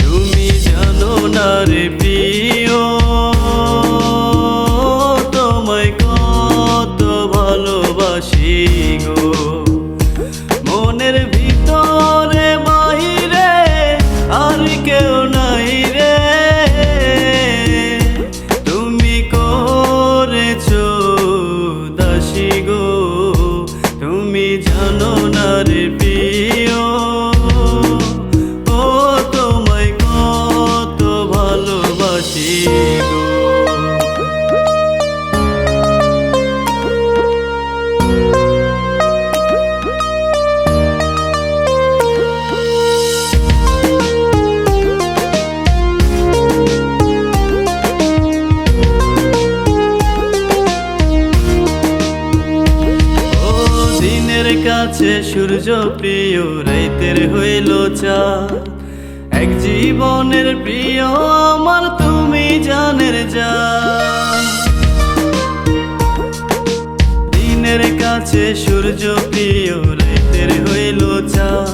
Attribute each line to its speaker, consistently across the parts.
Speaker 1: তুমি জানো না রে সূর্য প্রিয়, রাইতের হইল চা। এক জীবনের প্রিয় আমার তুমি জানের যা। দিনের কাছে সূর্য প্রিয়, রাইতের হইল চা।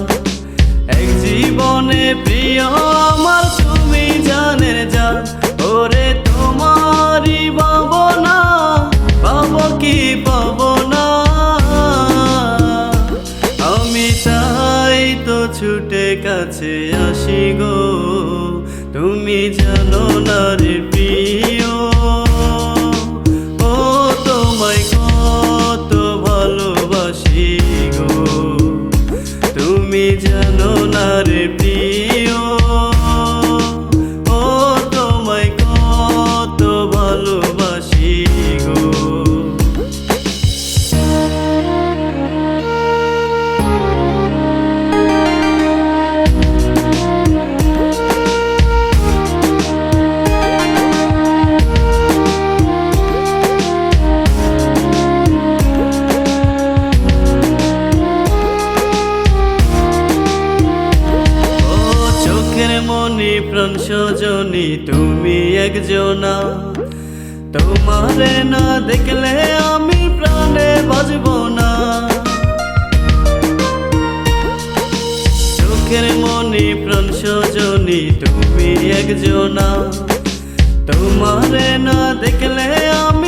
Speaker 1: এক জীবনে প্রিয় আমার তুমি জানের যা। ওরে তোমারই ভাবনা কাছে আসি গো। তুমি জানো না রে প্রিয় চোখের মনি প্রাণ সজনী, তুমি একজনা। তোমারে না দেখলে আমি প্রাণে বাজব না। চোখের মনি প্রাণ সজনী, তুমি একজনা। তোমারে না দেখলে আমি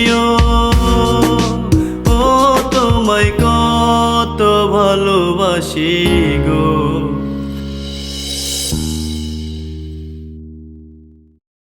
Speaker 1: ভালোবাসি গো।